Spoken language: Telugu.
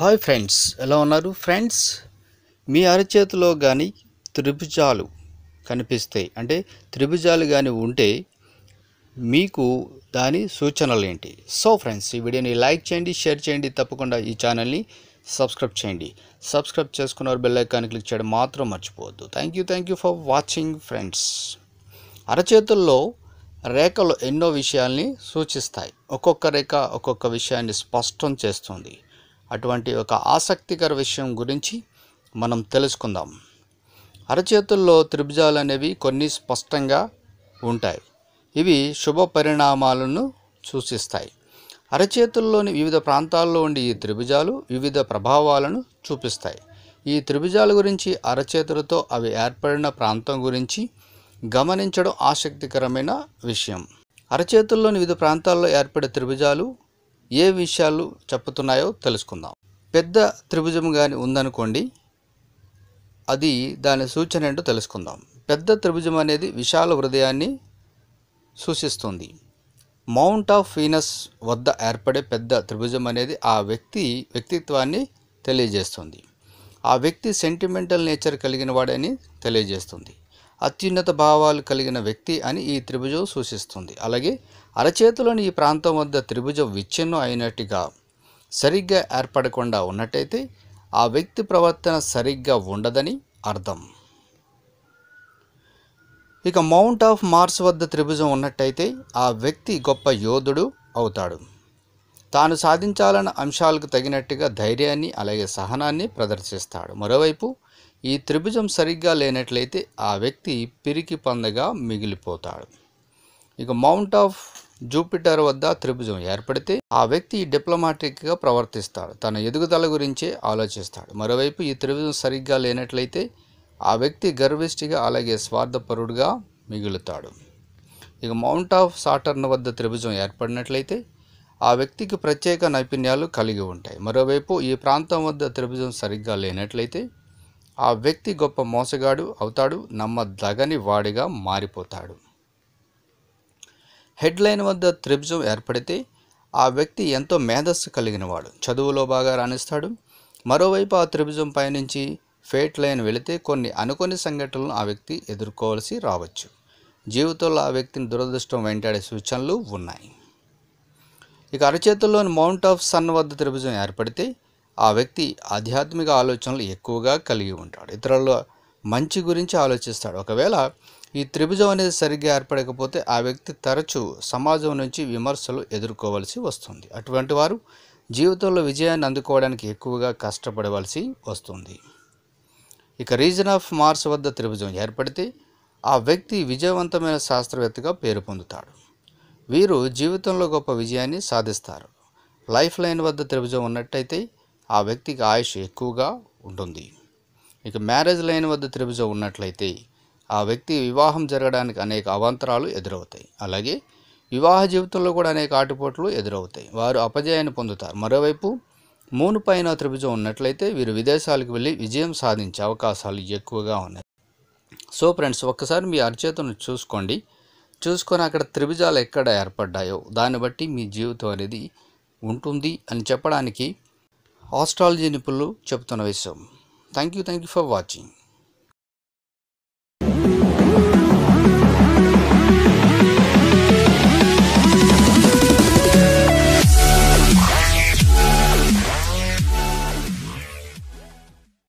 హాయ్ ఫ్రెండ్స్ ఎలా ఉన్నారు? ఫ్రెండ్స్ మీ అరచేతిలో కానీ త్రిభుజాలు కనిపిస్తాయి. అంటే త్రిభుజాలు కానీ ఉంటే మీకు దాని సూచనలు ఏంటి సో ఫ్రెండ్స్ ఈ వీడియోని లైక్ చేయండి షేర్ చేయండి తప్పకుండా ఈ ఛానల్ని సబ్స్క్రైబ్ చేయండి. సబ్స్క్రైబ్ చేసుకున్నారు బెల్ ఐకాన్ క్లిక్ చేయడం మాత్రం మర్చిపోవద్దు. Thank you thank you for watching friends. అరచేతుల్లో రేఖలు ఎన్నో విషయాల్ని సూచిస్తాయి. ఒక్కొక్క రేఖ ఒక్కొక్క విషయాన్ని స్పష్టం చేస్తుంది. అటువంటి ఒక ఆసక్తికర విషయం గురించి మనం తెలుసుకుందాం. అరచేతుల్లో త్రిభుజాలు అనేవి కొన్ని స్పష్టంగా ఉంటాయి. ఇవి శుభ పరిణామాలను సూచిస్తాయి. అరచేతుల్లోని వివిధ ప్రాంతాల్లో ఉండే ఈ త్రిభుజాలు వివిధ ప్రభావాలను చూపిస్తాయి. ఈ త్రిభుజాల గురించి అరచేతులతో అవి ఏర్పడిన ప్రాంతం గురించి గమనించడం ఆసక్తికరమైన విషయం. అరచేతుల్లోని వివిధ ప్రాంతాల్లో ఏర్పడే త్రిభుజాలు ఏ విషయాలు చెప్పుతున్నాయో తెలుసుకుందాం. పెద్ద త్రిభుజం కానీ ఉందనుకోండి అది దాని సూచన ఏంటో తెలుసుకుందాం. పెద్ద త్రిభుజం అనేది విశాల హృదయాన్ని సూచిస్తుంది. మౌంట్ ఆఫ్ వీనస్ వద్ద ఏర్పడే పెద్ద త్రిభుజం అనేది ఆ వ్యక్తి వ్యక్తిత్వాన్ని తెలియజేస్తుంది. ఆ వ్యక్తి సెంటిమెంటల్ నేచర్ కలిగిన వాడని తెలియజేస్తుంది. అత్యున్నత భావాలు కలిగిన వ్యక్తి అని ఈ త్రిభుజం సూచిస్తుంది. అలాగే అరచేతిలోని ఈ ప్రాంతం వద్ద త్రిభుజం విచ్ఛిన్నం అయినట్టుగా సరిగ్గా ఏర్పడకుండా ఉన్నట్టయితే ఆ వ్యక్తి ప్రవర్తన సరిగ్గా ఉండదని అర్థం. ఇక మౌంట్ ఆఫ్ మార్స్ వద్ద త్రిభుజం ఉన్నట్టయితే ఆ వ్యక్తి గొప్ప యోధుడు అవుతాడు. తాను సాధించాలన్న అంశాలకు తగినట్టుగా ధైర్యాన్ని అలాగే సహనాన్ని ప్రదర్శిస్తాడు. మరోవైపు ఈ త్రిభుజం సరిగ్గా లేనట్లయితే ఆ వ్యక్తి పిరికి పందగా మిగిలిపోతాడు. ఇక మౌంట్ ఆఫ్ జూపిటర్ వద్ద త్రిభుజం ఏర్పడితే ఆ వ్యక్తి డిప్లొమాటిక్గా ప్రవర్తిస్తాడు. తన ఎదుగుదల గురించే ఆలోచిస్తాడు. మరోవైపు ఈ త్రిభుజం సరిగ్గా లేనట్లయితే ఆ వ్యక్తి గర్విష్టిగా అలాగే స్వార్థపరుడుగా మిగులుతాడు. ఇక మౌంట్ ఆఫ్ సాటర్న్ వద్ద త్రిభుజం ఏర్పడినట్లయితే ఆ వ్యక్తికి ప్రత్యేక నైపుణ్యాలు కలిగి ఉంటాయి. మరోవైపు ఈ ప్రాంతం వద్ద త్రిభుజం సరిగ్గా లేనట్లయితే ఆ వ్యక్తి గొప్ప మోసగాడు అవుతాడు నమ్మదగని వాడిగా మారిపోతాడు. హెడ్లైన్ వద్ద త్రిభుజం ఏర్పడితే ఆ వ్యక్తి ఎంతో మేధస్సు కలిగినవాడు. చదువులో బాగా రాణిస్తాడు. మరోవైపు ఆ త్రిభుజం పైనుంచి ఫేట్ లైన్ వెళితే కొన్ని అనుకోని సంఘటనలను ఆ వ్యక్తి ఎదుర్కోవాల్సి రావచ్చు. జీవితంలో ఆ వ్యక్తిని దురదృష్టం వెంటాడే సూచనలు ఉన్నాయి. ఇక అరచేతుల్లోని మౌంట్ ఆఫ్ సన్ వద్ద త్రిభుజం ఏర్పడితే ఆ వ్యక్తి ఆధ్యాత్మిక ఆలోచనలు ఎక్కువగా కలిగి ఉంటాడు. ఇతరుల మంచి గురించి ఆలోచిస్తాడు. ఒకవేళ ఈ త్రిభుజం అనేది సరిగ్గా ఏర్పడకపోతే ఆ వ్యక్తి తరచూ సమాజం నుంచి విమర్శలు ఎదుర్కోవలసి వస్తుంది. అటువంటి వారు జీవితంలో విజయాన్ని అందుకోవడానికి ఎక్కువగా కష్టపడవలసి వస్తుంది. ఇక రీజన్ ఆఫ్ మార్స్ వద్ద త్రిభుజం ఏర్పడితే ఆ వ్యక్తి విజయవంతమైన శాస్త్రవేత్తగా పేరు పొందుతాడు. వీరు జీవితంలో గొప్ప విజయాన్ని సాధిస్తారు. లైఫ్ లైన్ వద్ద త్రిభుజం ఉన్నట్టయితే ఆ వ్యక్తికి ఆయుష్ ఎక్కువగా ఉంటుంది. ఇక మ్యారేజ్ లైన్ వద్ద త్రిభుజం ఉన్నట్లయితే ఆ వ్యక్తి వివాహం జరగడానికి అనేక అవాంతరాలు ఎదురవుతాయి. అలాగే వివాహ జీవితంలో కూడా అనేక ఆటుపోట్లు ఎదురవుతాయి. వారు అపజయాన్ని పొందుతారు. మరోవైపు మూను పైన త్రిభుజం ఉన్నట్లయితే వీరు విదేశాలకు వెళ్ళి విజయం సాధించే అవకాశాలు ఎక్కువగా ఉన్నాయి. సో ఫ్రెండ్స్ ఒక్కసారి మీ అరచేతను చూసుకోండి. చూసుకొని అక్కడ త్రిభుజాలు ఎక్కడ ఏర్పడ్డాయో దాన్ని బట్టి మీ జీవితం అనేది ఉంటుంది అని చెప్పడానికి ఆస్ట్రాలజీ నిపుణులు చెబుతున్న విషయం. Thank you thank you for watching.